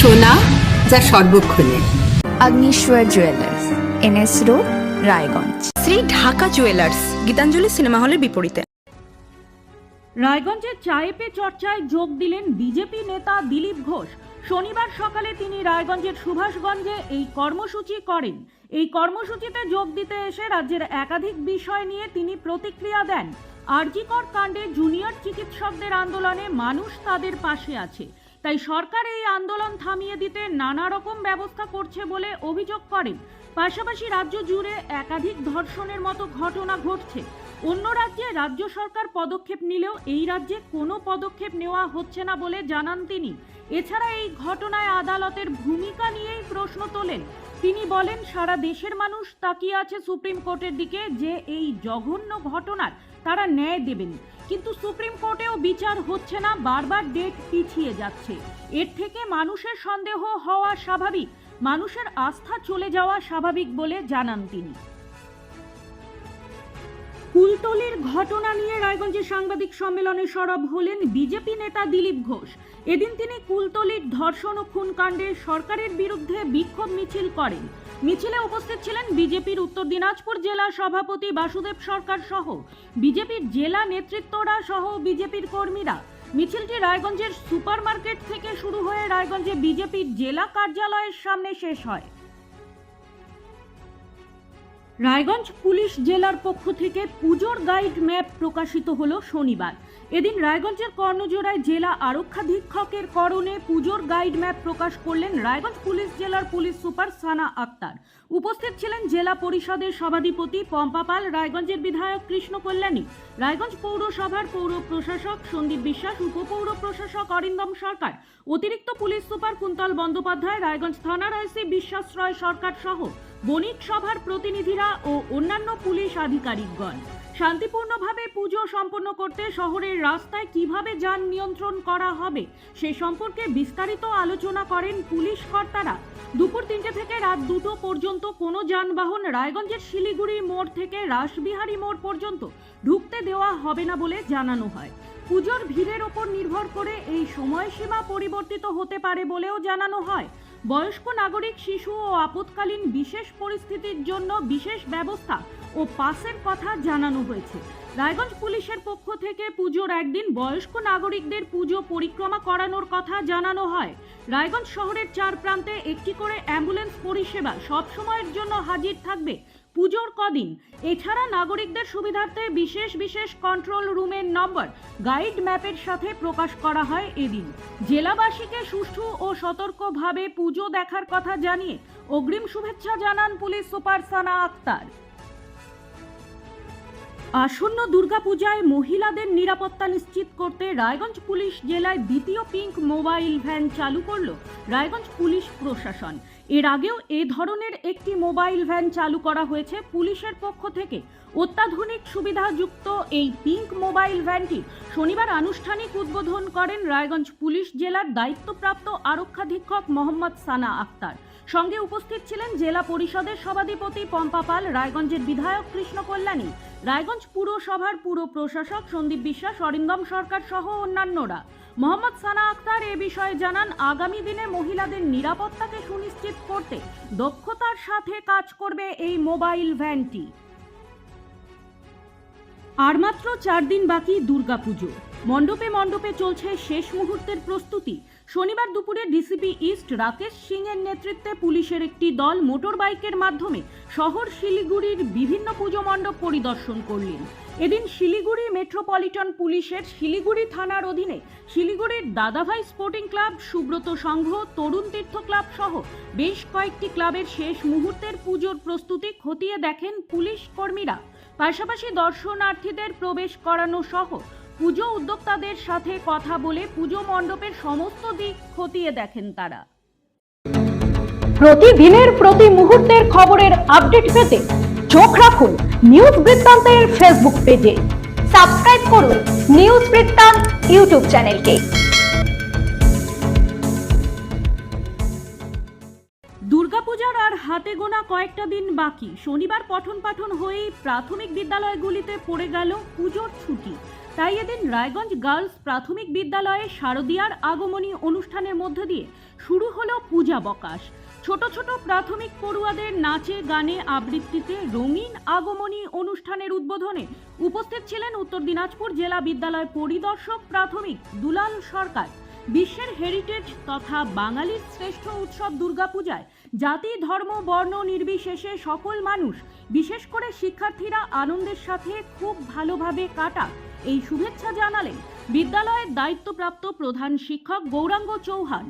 সোনা যা সর্বক্ষণে। Agnishwar jewellers NS road Raiganj. Shri Dhaka jewellers Gitanjali cinema হলের বিপরীতে। রায়গঞ্জের চায়ে পে চর্চায় যোগ দিলেন বিজেপি নেতা দিলীপ ঘোষ। শনিবার সকালে তিনি রায়গঞ্জের সুভাষগঞ্জে এই কর্মসূচি করেন। এই কর্মসূচিতে যোগ দিতে এসে রাজ্যের একাধিক বিষয় নিয়ে তিনি প্রতিক্রিয়া দেন। আরজিকর কাণ্ডে জুনিয়র চিকিৎসকদের আন্দোলনে মানুষ তাদের পাশে আছে। তাই সরকার এই আন্দোলন থামিয়ে দিতে নানা রকম ব্যবস্থা করছে বলে অভিযোগ করেন। পাশাপাশি রাজ্য জুড়ে একাধিক ধর্ষণের মতো ঘটনা ঘটছে। অন্য রাজ্যে রাজ্য সরকার পদক্ষেপ নিলেও এই রাজ্যে কোনো পদক্ষেপ নেওয়া হচ্ছে না বলে জানান তিনি। এছাড়া এই ঘটনায় আদালতের ভূমিকা নিয়েই প্রশ্ন তোলেন। তিনি বলেন, সারা দেশের মানুষ তাকিয়ে আছে সুপ্রিম কোর্টের দিকে যে এই জঘন্য ঘটনার তারা ন্যায় দেবেন। কিন্তু সুপ্রিম কোর্টেও বিচার হচ্ছে না, বারবার ডেট পিছিয়ে যাচ্ছে। এর থেকে মানুষের সন্দেহ হওয়া স্বাভাবিক, মানুষের আস্থা চলে যাওয়া স্বাভাবিক বলে জানান তিনি। কুলতলির ঘটনা নিয়ে রায়গঞ্জে সাংবাদিক সম্মেলনে সরব হলেন বিজেপি নেতা দিলীপ ঘোষ। এদিন তিনি কুলতলির ধর্ষণ ও খুনকাণ্ডে সরকারের বিরুদ্ধে বিক্ষোভ মিছিল করেন। মিছিলে উপস্থিত ছিলেন বিজেপির উত্তর দিনাজপুর জেলা সভাপতি বাসুদেব সরকার সহ বিজেপির জেলা নেতৃত্বরা সহ বিজেপির কর্মীরা। মিছিলটি রায়গঞ্জের সুপার মার্কেট থেকে শুরু হয়ে রায়গঞ্জে বিজেপির জেলা কার্যালয়ের সামনে শেষ হয়। রায়গঞ্জ পুলিশ জেলার পক্ষ থেকে পুজোর গাইড ম্যাপ প্রকাশিত হলো শনিবার। এদিন রায়গঞ্জের কর্ণজোড়ায় জেলা আরক্ষাধীক্ষকের করণে পুজোর গাইড ম্যাপ প্রকাশ করলেন রায়গঞ্জ পুলিশ জেলার পুলিশ সুপার সানা আক্তার। উপস্থিত ছিলেন জেলা পরিষদের সভাধিপতি পম্পা পাল, রায়গঞ্জের বিধায়ক কৃষ্ণ কল্যাণী, রায়গঞ্জ পৌরসভার পৌর প্রশাসক সন্দীপ বিশ্বাস, উপপৌর প্রশাসক অরিন্দম সরকার, অতিরিক্ত পুলিশ সুপার কুন্তল বন্দ্যোপাধ্যায়, রায়গঞ্জ থানার আইসি বিশ্বাস রয় সরকার সহ বণিক সভার প্রতিনিধিরা ও অন্যান্য পুলিশ আধিকারিকগণ। শান্তিপূর্ণভাবে পুজো সম্পন্ন করতে শহরের রাস্তায় কীভাবে যান নিয়ন্ত্রণ করা হবে, সে সম্পর্কে বিস্তারিত আলোচনা করেন পুলিশ কর্তারা। দুপুর তিনটে থেকে রাত দুটো পর্যন্ত কোনো যানবাহন রায়গঞ্জের শিলিগুড়ি মোড় থেকে রাসবিহারী মোড় পর্যন্ত ঢুকতে দেওয়া হবে না বলে জানানো হয়। পুজোর ভিড়ের ওপর নির্ভর করে এই সময়সীমা পরিবর্তিত হতে পারে বলেও জানানো হয়। বয়স্ক নাগরিক, শিশু ও আপৎকালীন বিশেষ পরিস্থিতির জন্য বিশেষ ব্যবস্থা ও পাসের কথা জানানো হয়েছে। রায়গঞ্জ পুলিশের পক্ষ থেকে পুজোর একদিন বয়স্ক নাগরিকদের পুজো পরিক্রমা করানোর কথা জানানো হয়। রায়গঞ্জ শহরের চার প্রান্তে একটি করে অ্যাম্বুলেন্স পরিষেবা সব সময়ের জন্য হাজির থাকবে পুজোর কদিন। এছাড়া নাগরিকদের সুবিধার্থে বিশেষ বিশেষ কন্ট্রোল রুমের নম্বর গাইড ম্যাপের সাথে প্রকাশ করা হয় এদিন। জেলাবাসীকে সুষ্ঠু ও সতর্কভাবে পুজো দেখার কথা জানিয়ে অগ্রিম শুভেচ্ছা জানান পুলিশ সুপার সানা আক্তার। আসন্ন দুর্গাপূজায় মহিলাদের নিরাপত্তা নিশ্চিত করতে রায়গঞ্জ পুলিশ জেলায় দ্বিতীয় পিঙ্ক মোবাইল ভ্যান চালু করল রায়গঞ্জ পুলিশ প্রশাসন। এর আগেও এ ধরনের একটি মোবাইল ভ্যান চালু করা হয়েছে পুলিশের পক্ষ থেকে। অত্যাধুনিক সুবিধাযুক্ত এই পিঙ্ক মোবাইল ভ্যানটি শনিবার আনুষ্ঠানিক উদ্বোধন করেন রায়গঞ্জ পুলিশ জেলার দায়িত্বপ্রাপ্ত আরক্ষাধীক্ষক মোহাম্মদ সানা আক্তার। সঙ্গে উপস্থিত ছিলেন জেলা পরিষদের সভাধিপতি পম্পা পাল, রায়গঞ্জের বিধায়ক কৃষ্ণ কল্যাণী, রায়গঞ্জ পুরসভার পুর প্রশাসক সন্দীপ বিশ্বাস, অরিন্দম সরকার সহ অন্যান্যরা। মোহাম্মদ সানা আক্তার এ বিষয়ে জানান, আগামী দিনে মহিলাদের নিরাপত্তাকে সুনিশ্চিত করতে দক্ষতার সাথে কাজ করবে এই মোবাইল ভ্যানটি। আর মাত্র চার দিন বাকি দুর্গাপুজো। মণ্ডপে মণ্ডপে চলছে শেষ মুহূর্তের প্রস্তুতি। শনিবার দুপুরে ডিসিপি ইস্ট রাকেশ সিং এর নেতৃত্বে পুলিশের একটি দল মোটর বাইকের মাধ্যমে শহর শিলিগুড়ির বিভিন্ন পুজো মণ্ডপ পরিদর্শন করলেন। এদিন শিলিগুড়ি মেট্রোপলিটন পুলিশের শিলিগুড়ি থানার অধীনে শিলিগুড়ির Dadabhai sporting club, Subrata Sangha, Tarun Tirtha club সহ বেশ কয়েকটি ক্লাবের শেষ মুহূর্তের পুজোর প্রস্তুতি খতিয়ে দেখেন পুলিশ কর্মীরা। পাশাপাশি দর্শনার্থীদের প্রবেশ করানো সহ পুজো উদ্যোক্তাদের সাথে কথা বলে পুজো মণ্ডপের সমস্ত দিক খতিয়ে দেখেন তারা। প্রতিদিনের প্রতি মুহূর্তের খবরের আপডেট পেতে চোখ রাখুন নিউজ বৃত্তান্তের ফেসবুক পেজে। সাবস্ক্রাইব করুন নিউজ বৃত্তান্ত ইউটিউব চ্যানেলকে। দুর্গাপূজার আর হাতে গোনা কয়েকটা দিন বাকি। শনিবার পঠন পাঠন হয়েই প্রাথমিক বিদ্যালয়গুলিতে পড়ে গেল পুজোর ছুটি। তাই এদিন রায়গঞ্জ গার্লস প্রাথমিক বিদ্যালয়ে শারদীয়ার আগমনী অনুষ্ঠানের মধ্য দিয়ে শুরু হলো পূজা বকাশ। ছোট ছোট প্রাথমিক পড়ুয়াদের নাচে গানে আবৃত্তিতে রঙিন আগমনী অনুষ্ঠানের উদ্বোধনে উপস্থিত ছিলেন উত্তর দিনাজপুর জেলা বিদ্যালয় পরিদর্শক প্রাথমিক দুলাল সরকার। বিশ্বের হেরিটেজ তথা বাঙালির শ্রেষ্ঠ উৎসব দুর্গাপূজায় জাতি, ধর্ম, বর্ণ নির্বিশেষে সকল মানুষ, বিশেষ করে শিক্ষার্থীরা আনন্দের সাথে খুব ভালোভাবে কাটা এই শুভেচ্ছা জানালেন বিদ্যালয়ের দায়িত্বপ্রাপ্ত প্রধান শিক্ষক গৌরাঙ্গ চৌহান।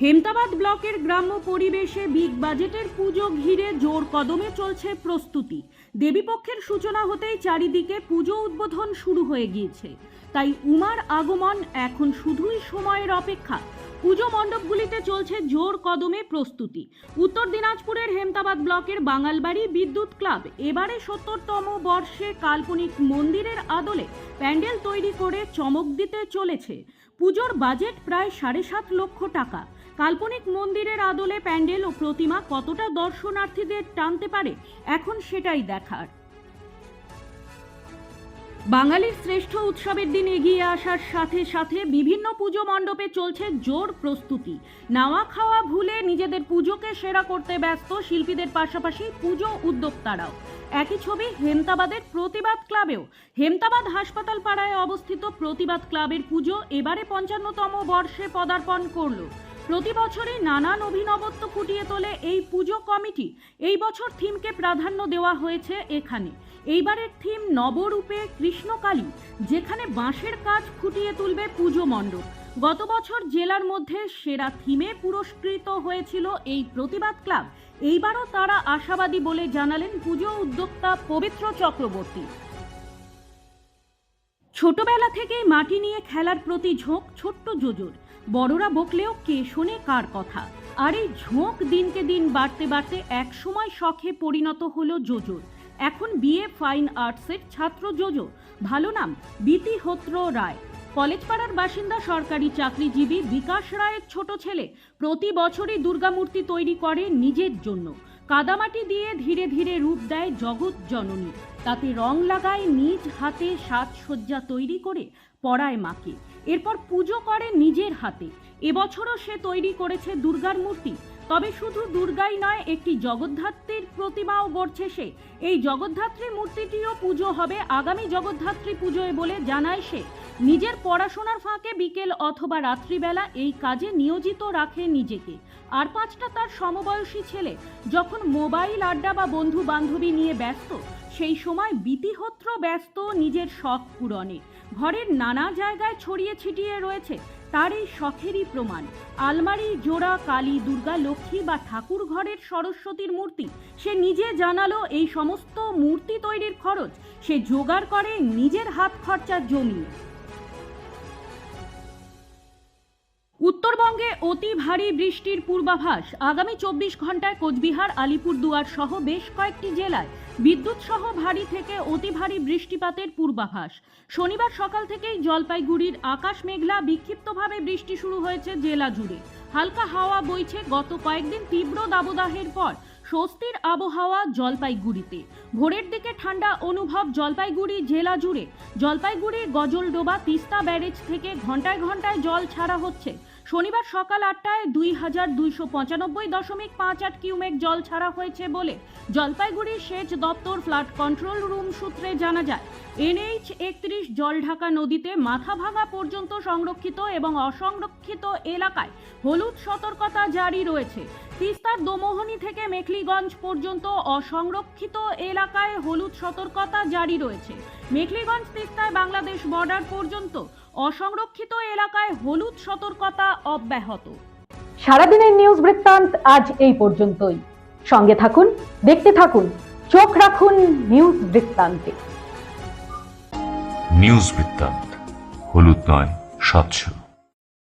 হেমতাবাদ ব্লকের গ্রাম্য পরিবেশে বিগ বাজেটের পুজো ঘিরে জোর কদমে চলছে প্রস্তুতি। দেবীপক্ষের সূচনা হতেই চারিদিকে পুজো উদ্বোধন শুরু হয়ে গিয়েছে। তাই উমার আগমন এখন শুধুই সময়ের অপেক্ষা। পুজো মণ্ডপগুলিতে চলছে জোর কদমে প্রস্তুতি। উত্তর দিনাজপুরের হেমতাবাদ ব্লকের বাঙালবাড়ি বিদ্যুৎ ক্লাব এবারে সত্তরতম বর্ষে কাল্পনিক মন্দিরের আদলে প্যান্ডেল তৈরি করে চমক দিতে চলেছে। পুজোর বাজেট প্রায় সাড়ে সাত লক্ষ টাকা। কাল্পনিক মন্দিরের আদলে প্যান্ডেল ও প্রতিমা কতটা দর্শনার্থীদের টানতে পারে, এখন সেটাই দেখার। বাঙালির শ্রেষ্ঠ উৎসবের দিন এগিয়ে আসার সাথে সাথে বিভিন্ন পুজো মণ্ডপে চলছে জোর প্রস্তুতি। নাওয়া খাওয়া ভুলে নিজেদের পুজোকে সেরা করতে ব্যস্ত শিল্পীদের পাশাপাশি পুজো উদ্যোক্তারাও। একই ছবি হেমতাবাদের প্রতিবাদ ক্লাবেও। হেমতাবাদ হাসপাতাল পাড়ায় অবস্থিত প্রতিবাদ ক্লাবের পুজো এবারে পঞ্চান্নতম বর্ষে পদার্পণ করল। প্রতি বছরই নানান অভিনবত্ব ফুটিয়ে তোলে এই পুজো কমিটি। এই বছর থিমকে প্রাধান্য দেওয়া হয়েছে এখানে। এইবারের থিম নবরূপে কৃষ্ণকালী, যেখানে বাঁশের কাজ ফুটিয়ে তুলবে পুজো মণ্ডপ। গত বছর জেলার মধ্যে সেরা থিমে পুরস্কৃত হয়েছিল এই প্রতিবাদ ক্লাব। এইবারও তারা আশাবাদী বলে জানালেন পুজো উদ্যোক্তা পবিত্র চক্রবর্তী। ছোটবেলা থেকেই মাটি নিয়ে খেলার প্রতি ঝোঁক ছোট্ট জোজোর। বড়রা বকলেও কে শোনে কার কথা? আর এই ঝোঁক দিনকে দিন বাড়তে বাড়তে এক সময় শখে পরিণত হলো জোজোর। এখন বিএ ফাইন আর্টসের ছাত্র জোজো ভালো নাম, বিতি হোত্র রায়। কলেজ পাড়ার বাসিন্দা, সরকারি চাকরিজীবী বিকাশ রায়ের ছোট ছেলে প্রতি বছরই দুর্গামূর্তি তৈরি করে নিজের জন্য। কাদামাটি দিয়ে ধীরে ধীরে রূপ দেয় জগৎ জননী। তাতে রং লাগায় নিজ হাতে সাজসজ্জা তৈরি করে পড়ায় মাকে। এরপর পুজো করে নিজের হাতে। এবছরও সে তৈরি করেছে দুর্গার মূর্তি। তবে শুধু দুর্গাই নয়, একটি জগদ্ধাত্রীর প্রতিমাও গড়ছে সে। এই জগদ্ধাত্রী মূর্তিটিও পুজো হবে আগামী জগদ্ধাত্রী পুজোয় বলে জানায় সে। নিজের পড়াশোনার ফাঁকে বিকেল অথবা রাত্রিবেলা এই কাজে নিয়োজিত রাখে নিজেকে। আর পাঁচটা তার সমবয়সী ছেলে। যখন মোবাইল আড্ডা বা বন্ধু বান্ধবী নিয়ে ব্যস্ত, সেই সময় বিতিহত্র ব্যস্ত নিজের শখ পূরণে। ঘরের নানা জায়গায় ছড়িয়ে ছিটিয়ে রয়েছে তার এই শখেরই প্রমাণ। আলমারি, জোড়া, কালী, দুর্গা, লক্ষ্মী বা ঠাকুর ঘরের সরস্বতীর মূর্তি। সে নিজে জানালো এই সমস্ত মূর্তি তৈরির খরচ। সে জোগাড় করে নিজের হাত খরচার জমিয়ে উত্তরবঙ্গে অতি ভারী বৃষ্টির পূর্বাভাস। আগামী চব্বিশ ঘন্টায় কোচবিহার, আলিপুরদুয়ার সহ বেশ কয়েকটি জেলায় বিদ্যুৎ সহ ভারী থেকে অতি ভারী বৃষ্টিপাতের পূর্বাভাস। শনিবার সকাল থেকেই জলপাইগুড়ির আকাশ মেঘলা, বিক্ষিপ্তভাবে বৃষ্টি শুরু হয়েছে জেলা জুড়ে। হালকা হাওয়া বইছে গত কয়েকদিন তীব্র দাবদাহের পর স্বস্তির আবহাওয়া জলপাইগুড়িতে। ভোরের দিকে ঠান্ডা অনুভব জলপাইগুড়ি জেলা জুড়ে। জলপাইগুড়ির গজলডোবা তিস্তা ব্যারেজ থেকে ঘন্টায় ঘন্টায় জল ছাড়া হচ্ছে। শনিবার সকাল আটটায় দুই হাজার দুইশো পঁচানব্বই দশমিক পাঁচ আট কিউমেক জল ছাড়া হয়েছে বলে জলপাইগুড়ি সেচ দপ্তর ফ্লাড কন্ট্রোল রুম সূত্রে জানা যায়। এনএইচ একত্রিশ জলঢাকা নদীতে মাথা ভাঙা পর্যন্ত সংরক্ষিত এবং অসংরক্ষিত এলাকায় হলুদ সতর্কতা জারি রয়েছে। তিস্তার দোমোহনী থেকে মেখলিগঞ্জ পর্যন্ত অসংরক্ষিত এলাকায় হলুদ সতর্কতা জারি রয়েছে। মেখলিগঞ্জ তিস্তায় বাংলাদেশ বর্ডার পর্যন্ত অসংরক্ষিত এলাকায় হলুদ সতর্কতা অব্যাহত। সারাদিনের নিউজ বৃত্তান্ত আজ এই পর্যন্তই। সঙ্গে থাকুন দেখতে থাকুন চোখ রাখুন নিউজ বৃত্তান্তে। নিউজ বৃত্তান্ত হলুদ নয় স্বচ্ছ।